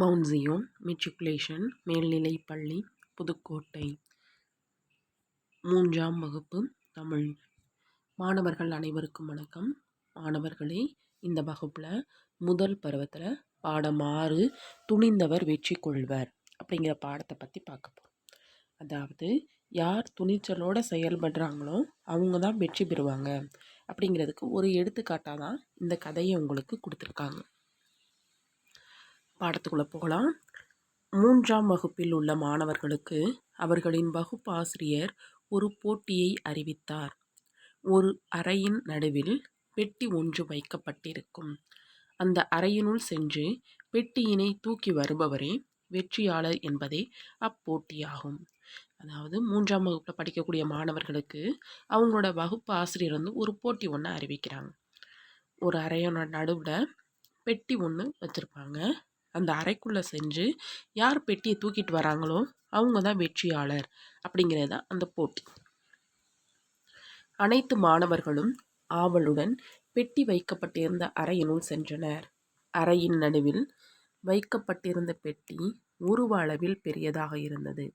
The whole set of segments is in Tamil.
மவுண்ட் ஜியோன் மெட்ரிகுலேஷன் மேல்நிலை பள்ளி புதுக்கோட்டை. மூன்றாம் வகுப்பு தமிழ். மாணவர்கள் அனைவருக்கும் வணக்கம். மாணவர்களே இந்த வகுப்பில் முதல் பருவத்தில் பாடம் ஆறு துணிந்தவர் வெற்றி கொள்வர் அப்படிங்கிற பாடத்தை பற்றி பார்க்க போகிறோம் அதாவது யார் துணிச்சலோடு செயல்படுறாங்களோ அவங்க தான் வெற்றி பெறுவாங்க அப்படிங்கிறதுக்கு ஒரு எடுத்துக்காட்டாக தான் இந்த கதையை உங்களுக்கு கொடுத்துருக்காங்க. பாடத்துக்குள்ளே போகலாம். மூன்றாம் வகுப்பில் உள்ள மாணவர்களுக்கு அவர்களின் வகுப்பாசிரியர் ஒரு போட்டியை அறிவித்தார். ஒரு அறையின் நடுவில் பெட்டி ஒன்று வைக்கப்பட்டிருக்கும். அந்த அறையினுள் சென்று பெட்டியினை தூக்கி வருபவரே வெற்றியாளர் என்பதே அப்போட்டியாகும். அதாவது மூன்றாம் வகுப்பில் படிக்கக்கூடிய மாணவர்களுக்கு அவங்களோட வகுப்பு ஆசிரியர் வந்து ஒரு போட்டி ஒன்று அறிவிக்கிறாங்க. ஒரு அறையோட நடுவில் பெட்டி ஒன்று வச்சுருப்பாங்க. அந்த அறைக்குள்ளே செஞ்சு யார் பெட்டியை தூக்கிட்டு வராங்களோ அவங்க தான் வெற்றியாளர் அப்படிங்கிறது தான் அந்த போட்டி. அனைத்து மாணவர்களும் ஆவலுடன் பெட்டி வைக்கப்பட்டிருந்த அறையினுள் சென்றனர். அறையின் நடுவில் வைக்கப்பட்டிருந்த பெட்டி உருவ அளவில் பெரியதாக இருந்தது.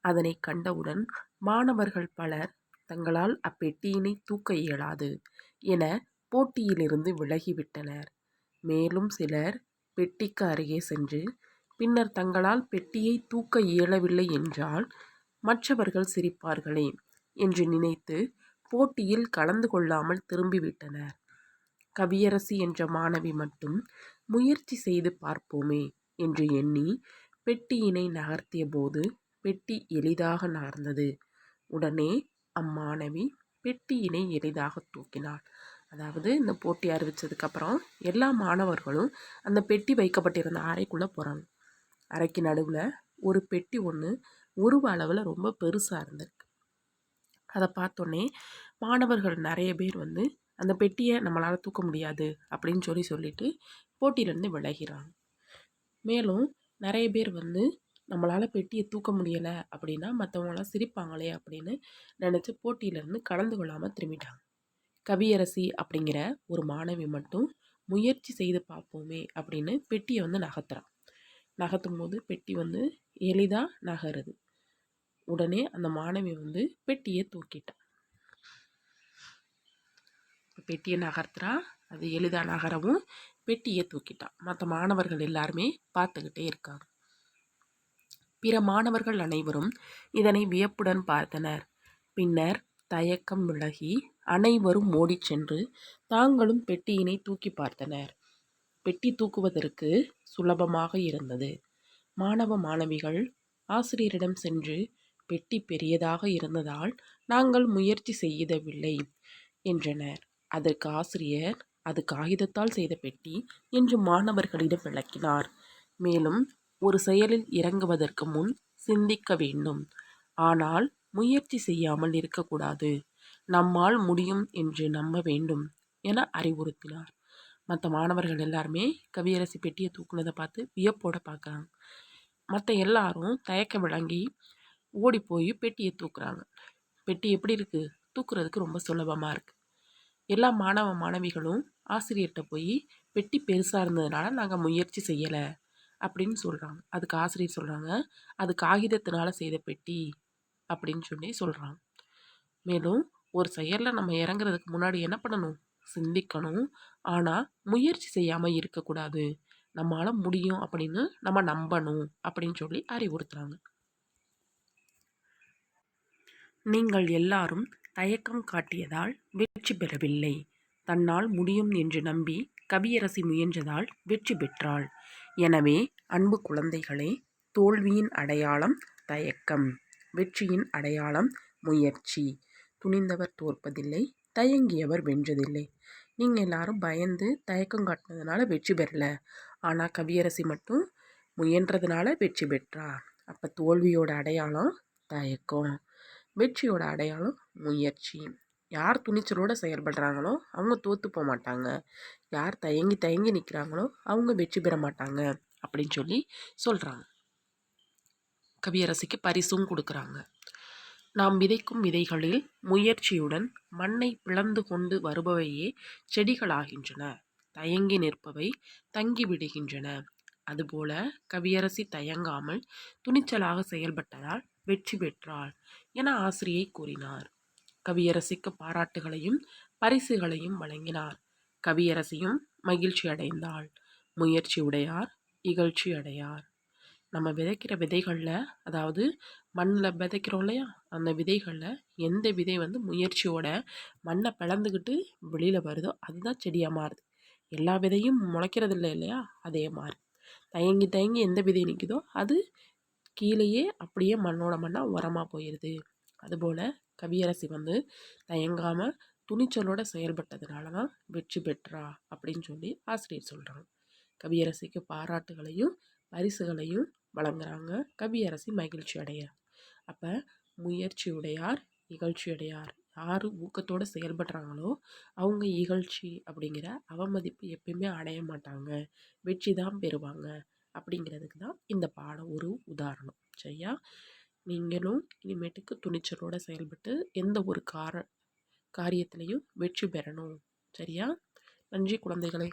அதனை கண்டவுடன் மாணவர்கள் பலர் தங்களால் அப்பெட்டியினை தூக்க இயலாது என போட்டியிலிருந்து விலகிவிட்டனர். மேலும் சிலர் பெட்டிக்கு அருகே சென்று பின்னர் தங்களால் பெட்டியை தூக்க இயலவில்லை என்றால் மற்றவர்கள் சிரிப்பார்களே என்று நினைத்து போட்டியில் கலந்து கொள்ளாமல் திரும்பிவிட்டனர். கவியரசி என்ற மாணவி மட்டும் முயற்சி செய்து பார்ப்போமே என்று எண்ணி பெட்டியினை நகர்த்திய போது பெட்டி எளிதாக நகர்ந்தது. உடனே அம்மாணவி பெட்டியினை எளிதாக தூக்கினாள். அதாவது இந்த போட்டி அறிவித்ததுக்கப்புறம் எல்லா மாணவர்களும் அந்த பெட்டி வைக்கப்பட்டிருந்த அறைக்குள்ளே போகிறாங்க அறைக்கு நடுவில் ஒரு பெட்டி ஒன்று உருவ அளவில் ரொம்ப பெருசாக இருந்திருக்கு. அதை பார்த்தோன்னே மாணவர்கள் நிறைய பேர் வந்து அந்த பெட்டியை நம்மளால் தூக்க முடியாது அப்படின்னு சொல்லி சொல்லிட்டு போட்டியிலேருந்து விலகிறாங்க. மேலும் நிறைய பேர் வந்து நம்மளால் பெட்டியை தூக்க முடியலை அப்படின்னா மற்றவங்களாம் சிரிப்பாங்களே அப்படின்னு நினச்சி போட்டியிலேருந்து கலந்து கொள்ளாமல் திரும்பிட்டாங்க. கவியரசி அப்படிங்கிற ஒரு மாணவி மட்டும் முயற்சி செய்து பார்ப்போமே அப்படின்னு பெட்டியை வந்து நகர்த்துறான் நகர்த்தும் போது பெட்டி வந்து எளிதாக நகருது. உடனே அந்த மாணவி வந்து பெட்டியை தூக்கிட்டான் பெட்டியை நகர்த்துறா. அது எளிதாக நகரவும் பெட்டியை தூக்கிட்டான் மற்ற மாணவர்கள் எல்லாருமே பார்த்துக்கிட்டே இருக்காங்க. பிற மாணவர்கள் அனைவரும் இதனை வியப்புடன் பார்த்தனர். பின்னர் தயக்கம் விலகி அனைவரும் ஓடிச் சென்று தாங்களும் பெட்டியினை தூக்கி பார்த்தனர். பெட்டி தூக்குவதற்கு சுலபமாக இருந்தது. மாணவ மாணவிகள் ஆசிரியரிடம் சென்று பெட்டி பெரியதாக இருந்ததால் நாங்கள் முயற்சி செய்யவில்லை என்றனர். அதற்கு ஆசிரியர் அது காகிதத்தால் செய்த பெட்டி என்று மாணவர்களிடம் விளக்கினார். மேலும் ஒரு செயலில் இறங்குவதற்கு முன் சிந்திக்க வேண்டும். ஆனால் முயற்சி செய்யாமல் இருக்கக்கூடாது. நம்மால் முடியும் என்று நம்ப வேண்டும் என அறிவுறுத்தினார். மற்ற மாணவர்கள் எல்லாருமே கவியரசி பெட்டியை தூக்குனதை பார்த்து வியப்போட பார்க்குறாங்க. மற்ற எல்லாரும் தயக்க விளங்கி ஓடி போய் பெட்டியை தூக்குறாங்க. பெட்டி எப்படி இருக்குது தூக்குறதுக்கு ரொம்ப சுலபமாக இருக்குது எல்லா மாணவ மாணவிகளும் ஆசிரியர்கிட்ட போய் பெட்டி பெருசாக இருந்ததுனால நாங்கள் முயற்சி செய்யலை அப்படின்னு சொல்கிறாங்க அதுக்கு ஆசிரியர் சொல்கிறாங்க அது காகிதத்தினால செய்த பெட்டி அப்படின்னு சொல்லி சொல்கிறாங்க மேலும் ஒரு செயலில் நம்ம இறங்குறதுக்கு முன்னாடி என்ன பண்ணணும்? சிந்திக்கணும். ஆனால் முயற்சி செய்யாமல் இருக்கக்கூடாது. நம்மளால் முடியும் அப்படின்னு நம்ம நம்பணும் அப்படின்னு சொல்லி அறிவுறுத்துகிறாங்க நீங்கள் எல்லாரும் தயக்கம் காட்டியதால் வெற்றி பெறவில்லை. தன்னால் முடியும் என்று நம்பி கவியரசி முயன்றதால் வெற்றி பெற்றாள். எனவே அன்பு குழந்தைகளே தோல்வியின் அடையாளம் தயக்கம். வெற்றியின் அடையாளம் முயற்சி. துணிந்தவர் தோற்பதில்லை தயங்கியவர் வென்றதில்லை. நீங்கள் எல்லாரும் பயந்து தயக்கம் காட்டினதுனால வெற்றி பெறல. ஆனால் கவியரசி மட்டும் முயன்றதுனால வெற்றி பெற்றா? அப்போ தோல்வியோட அடையாளம் தயக்கம். வெற்றியோட அடையாளம் முயற்சி. யார் துணிச்சலோடு செயல்படுறாங்களோ அவங்க தோற்று போக மாட்டாங்க. யார் தயங்கி தயங்கி நிற்கிறாங்களோ அவங்க வெற்றி பெற மாட்டாங்க அப்படின்னு சொல்லி சொல்கிறாங்க கவியரசிக்கு பரிசும் கொடுக்குறாங்க. நாம் விதைக்கும் விதைகளில் முயற்சியுடன் மண்ணை பிளந்து கொண்டு வருபவையே செடிகளாகின்றன. தயங்கி நிற்பவை தங்கி விடுகின்றன. அதுபோல கவியரசி தயங்காமல் துணிச்சலாக செயல்பட்டதால் வெற்றி பெற்றாள் என ஆசிரியை கூறினார். கவியரசிக்கு பாராட்டுகளையும் பரிசுகளையும் வழங்கினார். கவியரசியும் மகிழ்ச்சி அடைந்தாள் முயற்சி உடையார் இகழ்ச்சி அடையார் நம்ம விதைக்கிற விதைகளில் அதாவது மண்ணில் விதைக்கிறோம் இல்லையா? அந்த விதைகளில் எந்த விதை வந்து முயற்சியோட மண்ணை பிளந்துக்கிட்டு வெளியில் வருதோ அதுதான் செடியாக மாறுது. எல்லா விதையும் முளைக்கிறது இல்லை இல்லையா? அதே மாதிரி. தயங்கி தயங்கி எந்த விதை நிற்குதோ அது கீழேயே அப்படியே மண்ணோட மண்ணாக உரமாக போயிடுது அதுபோல் கவியரசி வந்து தயங்காமல் துணிச்சலோட செயல்பட்டதுனால தான் வெற்றி பெற்றா அப்படின்னு சொல்லி ஆசிரியர் சொல்கிறாங்க கவியரசிக்கு பாராட்டுகளையும் பரிசுகளையும் வழங்குறாங்க. கவியரசி மகிழ்ச்சி அடையார். அப்போ முயற்சியுடையார் இகழ்ச்சியுடையார் யார் ஊக்கத்தோடு செயல்படுறாங்களோ அவங்க இகழ்ச்சி அப்படிங்கிற அவமதிப்பு எப்பயுமே அடைய மாட்டாங்க. வெற்றி தான் பெறுவாங்க அப்படிங்கிறதுக்கு தான் இந்த பாடம் ஒரு உதாரணம். சரியா? நீங்களும் இனிமேட்டுக்கு துணிச்சலோடு செயல்பட்டு எந்த ஒரு கார காரியத்திலையும் வெற்றி பெறணும். சரியா? நன்றி குழந்தைகளே.